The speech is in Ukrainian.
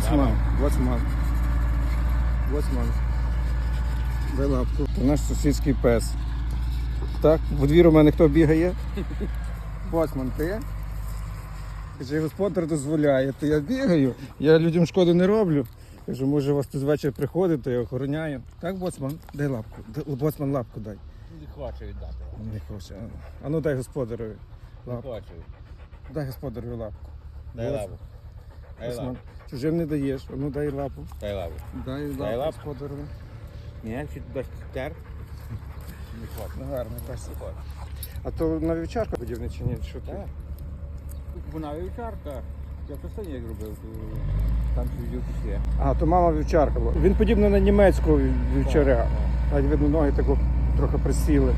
Боцман, боцман. Боцман. Дай лапку. Це наш сусідський пес. Так, в двір у мене хто бігає? Боцман, ти? Каже, господар дозволяє, то я бігаю. Я людям шкоди не роблю. Кажу, може, у вас тут ввечері приходить, то я охороняю. Так, боцман, дай лапку. Боцман лапку дай. Не хоче віддати. Не хоче. А ну дай господареві. Не Лапку. хоче. Дай господареві лапку. Дай Боц- лаву. Лаву. Чужим не даєш, а ну дай лапу. Дай лаву. Дай лапу, Дай лапу. господареві. Ні, чи дощ тер? Не хоче. Ну, гарно, хоче. А то на вівчарку будівник чи ні? Що ти? Вона вівчарка. Я то сьогодні як робив, там сидів пішли. А, то мама вівчарка була. Він подібний на німецьку вівчаря. Так, Навіть видно, ноги тако трохи присіли.